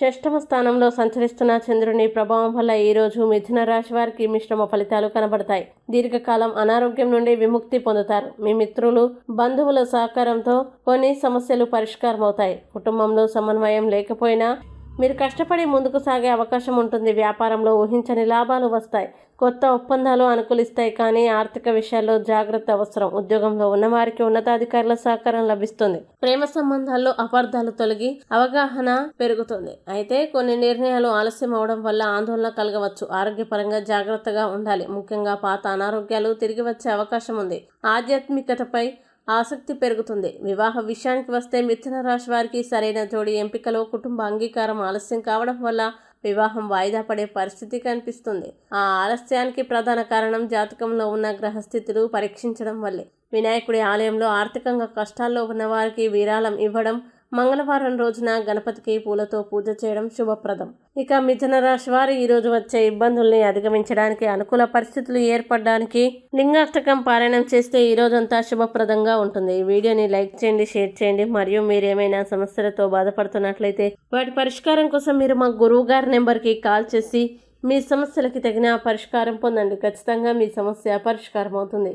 షష్టమ స్థానంలో సంచరిస్తున్న చంద్రుని ప్రభావం వల్ల ఈ రోజు మిథున రాశి వారికి మిశ్రమ ఫలితాలు కనబడతాయి. దీర్ఘకాలం అనారోగ్యం నుండి విముక్తి పొందుతారు. మీ మిత్రులు బంధువుల సహకారంతో కొన్ని సమస్యలు పరిష్కారం అవుతాయి కుటుంబంలో సమన్వయం లేకపోయినా మీరు కష్టపడి ముందుకు సాగే అవకాశం ఉంటుంది. వ్యాపారంలో ఊహించని లాభాలు వస్తాయి. కొత్త ఒప్పందాలు అనుకూలిస్తాయి. కానీ ఆర్థిక విషయాల్లో జాగ్రత్త అవసరం. ఉద్యోగంలో ఉన్నవారికి ఉన్నతాధికారుల సహకారం లభిస్తుంది. ప్రేమ సంబంధాల్లో అపార్థాలు తొలగి అవగాహన పెరుగుతుంది. అయితే కొన్ని నిర్ణయాలు ఆలస్యం అవడం వల్ల ఆందోళన కలగవచ్చు. ఆరోగ్యపరంగా జాగ్రత్తగా ఉండాలి. ముఖ్యంగా పాత అనారోగ్యాలు తిరిగి వచ్చే అవకాశం ఉంది. ఆధ్యాత్మికతపై ఆసక్తి పెరుగుతుంది. వివాహ విషయానికి వస్తే మిథున రాశి వారికి సరైన జోడి ఎంపికలో కుటుంబ అంగీకారం ఆలస్యం కావడం వల్ల వివాహం వాయిదా పడే పరిస్థితి కనిపిస్తుంది. ఆ ఆలస్యానికి ప్రధాన కారణం జాతకంలో ఉన్న గ్రహస్థితులు పరీక్షించడం వల్లే. వినాయకుడి ఆలయంలో ఆర్థికంగా కష్టాల్లో ఉన్న వారికి విరాళం ఇవ్వడం మంగళవారం రోజున గణపతికి పూలతో పూజ చేయడం శుభప్రదం. ఇక మిథున రాశి వారు ఈ రోజు వచ్చే ఇబ్బందుల్ని అధిగమించడానికి అనుకూల పరిస్థితులు ఏర్పడడానికి లింగాష్టకం పారాయణం చేస్తే ఈ రోజంతా శుభప్రదంగా ఉంటుంది. ఈ వీడియోని లైక్ చేయండి షేర్ చేయండి. మరియు మీరు ఏమైనా సమస్యలతో బాధపడుతున్నట్లయితే వాటి పరిష్కారం కోసం మీరు మా గురువు గారి నెంబర్కి కాల్ చేసి మీ సమస్యలకి తగిన పరిష్కారం పొందండి. ఖచ్చితంగా మీ సమస్య పరిష్కారం అవుతుంది